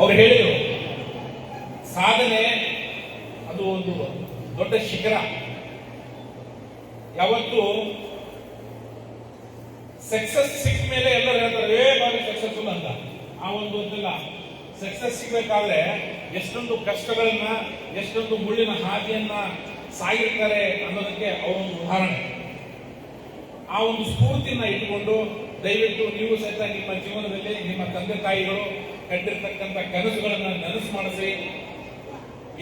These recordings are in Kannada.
ಅವ್ರು ಹೇಳಿದರು, ಸಾಧನೆ ಅದು ಒಂದು ದೊಡ್ಡ ಶಿಖರ. ಯಾವತ್ತು ಸಕ್ಸಸ್ ಸಿಕ್ಕ ಮೇಲೆ ಎಲ್ಲರೂ ಹೇಳ್ತಾರೆ, ಏ ಬಾರಿ ಸಕ್ಸಸ್ಫುಲ್ ಅಂತ. ಆ ಒಂದು ಅಂತಲ್ಲ ಸಕ್ಸಸ್ ಸಿಗ್ಬೇಕಾದ್ರೆ ಎಷ್ಟೊಂದು ಕಷ್ಟಗಳನ್ನ, ಎಷ್ಟೊಂದು ಮುಳ್ಳಿನ ಹಾದಿಯನ್ನ ಸಾಗಿರ್ತಾರೆ ಅನ್ನೋದಕ್ಕೆ ಅವರೊಂದು ಉದಾಹರಣೆ. ಆ ಒಂದು ಸ್ಫೂರ್ತಿಯನ್ನ ಇಟ್ಟುಕೊಂಡು, ದಯವಿಟ್ಟು ನೀವು ಸಹಿತ ನಿಮ್ಮ ಜೀವನದಲ್ಲಿ ನಿಮ್ಮ ತಂದೆ ತಾಯಿಗಳು ಕಂಡಿರ್ತಕ್ಕಂಥ ಕನಸುಗಳನ್ನು ನನಸು ಮಾಡಿಸಿ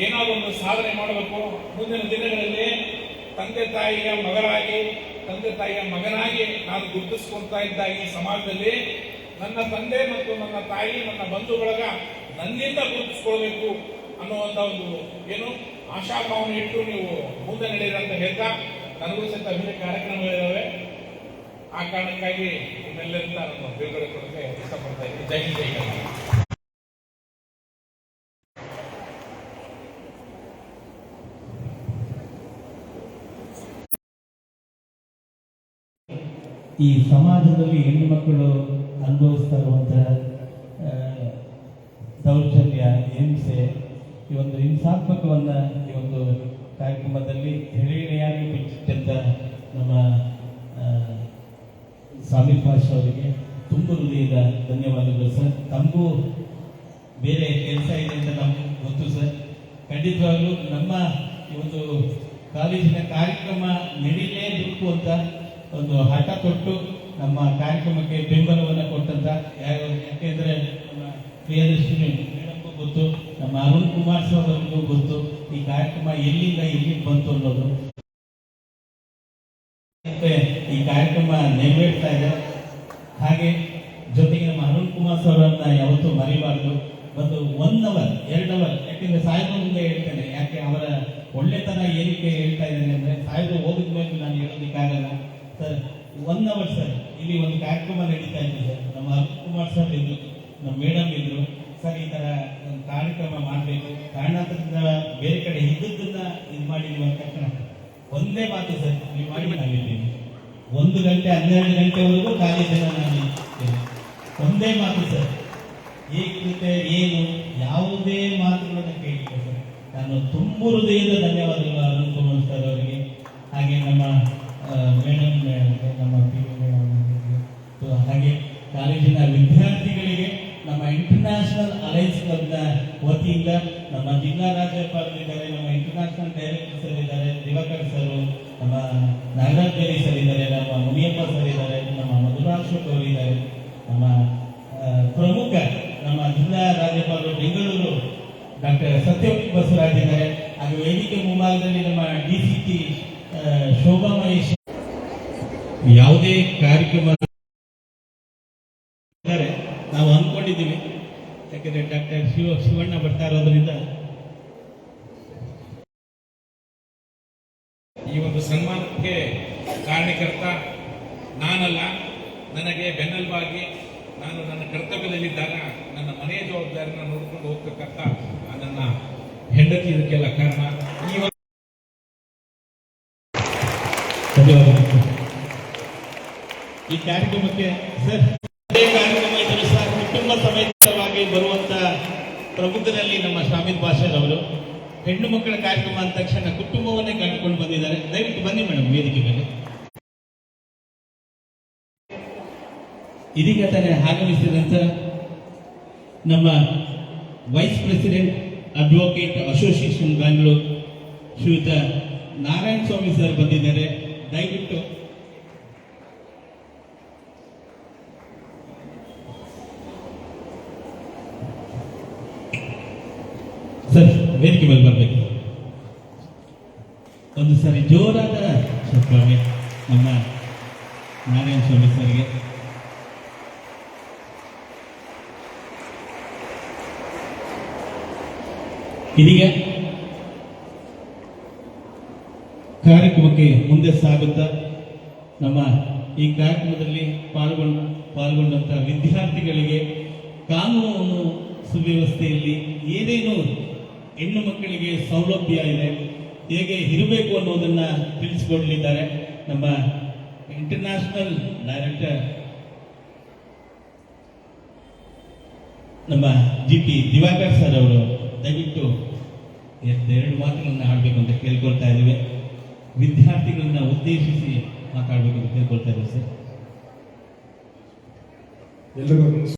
ಏನಾದರೂ ಒಂದು ಸಾಧನೆ ಮಾಡಬೇಕು. ಮುಂದಿನ ದಿನಗಳಲ್ಲಿ ತಂದೆ ತಾಯಿಯ ಮಗನಾಗಿ ತಂದೆ ತಾಯಿಯ ಮಗನಾಗಿ ನಾನು ಗುರುತಿಸ್ಕೊಳ್ತಾ ಇದ್ದ ಈ ಸಮಾಜದಲ್ಲಿ ನನ್ನ ತಂದೆ ಮತ್ತು ನನ್ನ ತಾಯಿ, ನನ್ನ ಬಂಧು ಬಳಗ ನನ್ನಿಂದ ಗುರುತಿಸ್ಕೊಳ್ಬೇಕು ಅನ್ನುವಂತ ಒಂದು ಏನು ಆಶಾಭಾವನೆ ಇಟ್ಟು ನೀವು ಮುಂದೆ ನಡೆಯಿರಿ ಅಂತ ಹೇಳ್ತಾ ನನಗೂ ಸಹಿತ ಅಭಿನಯ ಕಾರ್ಯಕ್ರಮಗಳಿದ್ದಾವೆ. ಆ ಕಾರಣಕ್ಕಾಗಿ ನಿಮ್ಮೆಲ್ಲರಿಂದ ನಾನು ಬಿಡುಗಡೆ ಕೊಡೋಕೆ ಇಷ್ಟಪಡ್ತಾ ಇದ್ದೀನಿ. ಜೈ ಜೈ ಈ ಸಮಾಜದಲ್ಲಿ ಹೆಣ್ಣು ಮಕ್ಕಳು ಅನುಭವಿಸ್ತಾ ಇರುವಂತಹ ಆ, ದೌರ್ಜನ್ಯ ಹಿಂಸೆ ಈ ಒಂದು ಹಿಂಸಾತ್ಮಕವನ್ನು ಈ ಒಂದು ಕಾರ್ಯಕ್ರಮದಲ್ಲಿ ಎಳೆಯಾಗಿ ಬಿಚ್ಚಿಟ್ಟಂತ ನಮ್ಮ ಸ್ವಾಮಿ ಭಾಷೆ ಅವರಿಗೆ ತುಂಬ ಹೃದಯದ ಧನ್ಯವಾದಗಳು ಸರ್. ತಮಗೂ ಬೇರೆ ಕೆಲಸ ಇದೆ ಅಂತ ನಮ್ಗೆ ಗೊತ್ತು ಸರ್. ಖಂಡಿತವಾಗ್ಲೂ ನಮ್ಮ ಈ ಒಂದು ಕಾಲೇಜಿನ ಕಾರ್ಯಕ್ರಮ ನಡೀಲೇಬೇಕು ಅಂತ ಒಂದು ಹಠ ಕೊಟ್ಟು ನಮ್ಮ ಕಾರ್ಯಕ್ರಮಕ್ಕೆ ಬೆಂಬಲವನ್ನು ಕೊಟ್ಟಂತ ಯಾಕೆಂದರೆ ನಮ್ಮ ಪ್ರಿಯದರ್ಶಿನಿ ಮೇಡಮ್ಗೂ ಗೊತ್ತು, ನಮ್ಮ ಅರುಣ್ ಕುಮಾರ್ ಸರ್ ಗೊತ್ತು, ಈ ಕಾರ್ಯಕ್ರಮ ಎಲ್ಲಿಂದ ಎಲ್ಲಿಗೆ ಬಂತು ಅನ್ನೋದು. ಈ ಕಾರ್ಯಕ್ರಮ ನೆರವೇರ್ತಾ ಇದೆ. ಹಾಗೆ ಜೊತೆಗೆ ನಮ್ಮ ಅರುಣ್ ಕುಮಾರ್ ಅವರನ್ನ ಯಾವತ್ತೂ ಮರಿಬಾರ್ದು. ಒಂದು ಒನ್ ಅವರ್ ಎರಡು ಅವರ್ ಯಾಕೆಂದ್ರೆ ಸಾಹೇಬ ಮುಂದೆ ಹೇಳ್ತೇನೆ. ಯಾಕೆ ಅವರ ಒಳ್ಳೆತನ ಏನಕ್ಕೆ ಹೇಳ್ತಾ ಇದ್ದೇನೆ ಅಂದ್ರೆ ಸಾಹೇಬರು ಹೋಗಿದ ಮೇಲೆ ನಾನು ಹೇಳೋದಕ್ಕಾಗಲ್ಲ ಸರ್ ಒನ್ ಸರ್ ಇಲ್ಲಿ ಒಂದು ಕಾರ್ಯಕ್ರಮ ನಡೀತಾ ಇದೆ ಸರ್. ನಮ್ಮ ಅರುಣ್ ಕುಮಾರ್ ಸರ್ ಇದ್ರು ನಮ್ಮ ಮೇಡಮ್ ಇದ್ರು. ಸರ್ ಈ ತರ ಒಂದು ಕಾರ್ಯಕ್ರಮ ಮಾಡಬೇಕು. ಕಾರಣಾಂತರದಿಂದ ಬೇರೆ ಕಡೆ ಇದ್ದದ್ದನ್ನ ಇದು ತಕ್ಷಣ ಒಂದೇ ಮಾತು ಸರ್ ನೀವು ಮಾಡಿ ನಾವಿದ್ದೀವಿ ಒಂದು ಗಂಟೆ ಹನ್ನೆರಡು ಗಂಟೆವರೆಗೂ ಕಾಲೇಜಿನ ನಾನು. ಒಂದೇ ಮಾತು ಸರ್. ಏಕೃತೆ ಏನು ಯಾವುದೇ ಮಾತುಗಳನ್ನು ಕೇಳಿಲ್ಲ ಸರ್. ನಾನು ತುಂಬ ಹೃದಯದ ಧನ್ಯವಾದಗಳು ಅರುಣ್ ಕುಮಾರ್ ಸರ್ ಅವರಿಗೆ. ವತಿಯಿಂದ ನಮ್ಮ ಜಿಲ್ಲಾ ರಾಜ್ಯಪಾಲರಿದ್ದಾರೆ ನಮ್ಮ ಇಂಟರ್ನ್ಯಾಷನಲ್ ಡೈರೆಕ್ಟರ್ ಸರ್ ಇದ್ದಾರೆ, ದಿವಾಕರ್ ಸರ್ ನಮ್ಮ ನಾಗರಾಜ್ ಸರ್ ಇದ್ದಾರೆ, ನಮ್ಮ ಮುನಿಯಪ್ಪ ಸರ್ ಇದ್ದಾರೆ, ನಮ್ಮ ಮಧುರಾಕ್ಷ ಅವರು ಇದ್ದಾರೆ. ನಮ್ಮ ಪ್ರಮುಖ ನಮ್ಮ ಜಿಲ್ಲಾ ರಾಜ್ಯಪಾಲರು ಬೆಂಗಳೂರು ಡಾಕ್ಟರ್ ಸತ್ಯ ಬಸವರಾಜ್ ಇದ್ದಾರೆ. ಹಾಗೆ ವೇದಿಕೆ ಮುಂಭಾಗದಲ್ಲಿ ನಮ್ಮ D C T Shobha Mahesh ಯಾವುದೇ ಕಾರ್ಯಕ್ರಮ ನಾವು ಅಂದ್ಕೊಂಡಿದ್ದೀವಿ. ಯಾಕಂದ್ರೆ ಡಾಕ್ಟರ್ ಶಿವ ಶಿವಣ್ಣ ಬರ್ತಾ ಇರೋದ್ರಿಂದ ಈ ಒಂದು ಸನ್ಮಾನಕ್ಕೆ ಕಾರಣಕರ್ತ ನಾನಲ್ಲ. ನನಗೆ ಬೆನ್ನಲ್ವಾಗಿ ನಾನು ನನ್ನ ಕರ್ತವ್ಯದಲ್ಲಿದ್ದಾಗ ನನ್ನ ಮನೆಯ ಜವಾಬ್ದಾರಿನ ನೋಡ್ಕೊಂಡು ಹೋಗ್ತಕ್ಕಂಥ ನನ್ನ ಹೆಂಡತಿ ಇದಕ್ಕೆಲ್ಲ ಕಾರಣ. ಈ ಈ ಕಾರ್ಯಕ್ರಮಕ್ಕೆ ಸರ್ ಕಾರ್ಯಕ್ರಮ ಇದ್ದರು ಸರ್ ಕುಟುಂಬ ಸಮೇತವಾಗಿ ಬರುವಂತ ಪ್ರಮುಖರಲ್ಲಿ ನಮ್ಮ ಸ್ವಾಮಿ ಬಾಷರ್ ಅವರು. ಹೆಣ್ಣು ಮಕ್ಕಳ ಕಾರ್ಯಕ್ರಮ ಅಂದ ತಕ್ಷಣ ಕುಟುಂಬವನ್ನೇ ಕಾಣಿಕೊಂಡು ಬಂದಿದ್ದಾರೆ. ದಯವಿಟ್ಟು ಬನ್ನಿ ಮೇಡಮ್, ವೇದಿಕೆ ಮೇಲೆ. ಇದೀಗ ತಾನೇ ಆಗಮಿಸಿದಂತ ನಮ್ಮ vice president, advocate association Bangalore ಶ್ರೀಯುತ ನಾರಾಯಣ ಸ್ವಾಮಿ ಸರ್ ಬಂದಿದ್ದಾರೆ. ದಯವಿಟ್ಟು ಸರ್, ವೇದಿಕೆ ಮೇಲೆ ಬರಬೇಕು. ಒಂದು ಸರಿ ಜೋರಾದ ಸ್ವಾಮಿ ನಮ್ಮ ನಾರಾಯಣ ಸ್ವಾಮಿ ಸರ್ಗೆ. ಇದೀಗ ಕಾರ್ಯಕ್ರಮಕ್ಕೆ ಮುಂದೆ ಸಾಗುತ್ತಾ ನಮ್ಮ ಈ ಕಾರ್ಯಕ್ರಮದಲ್ಲಿ ಪಾಲ್ಗೊಂಡ ಪಾಲ್ಗೊಂಡಂತ ವಿದ್ಯಾರ್ಥಿಗಳಿಗೆ ಕಾನೂನು ಸುವ್ಯವಸ್ಥೆಯಲ್ಲಿ ಏನೇನು ಹೆಣ್ಣು ಮಕ್ಕಳಿಗೆ ಸೌಲಭ್ಯ ಇದೆ, ಹೇಗೆ ಇರಬೇಕು ಅನ್ನೋದನ್ನ ತಿಳಿಸಿಕೊಡಲಿದ್ದಾರೆ ನಮ್ಮ ಇಂಟರ್ನ್ಯಾಷನಲ್ ಡೈರೆಕ್ಟರ್ ನಮ್ಮ ಜಿ ಪಿ ದಿವಾಕರ್ ಸರ್ ಅವರು. ದಯವಿಟ್ಟು ಎರಡು ಮಾತುಗಳನ್ನು ಆಡಬೇಕು ಅಂತ ಕೇಳ್ಕೊಳ್ತಾ ಇದ್ದೀವಿ. ವಿದ್ಯಾರ್ಥಿಗಳನ್ನ ಉದ್ದೇಶಿಸಿ ಮಾತಾಡಬೇಕು ಅಂತ ಕೇಳ್ಕೊಳ್ತಾ ಇದ್ದೀವಿ ಸರ್ ಎಲ್ರಿಗೂ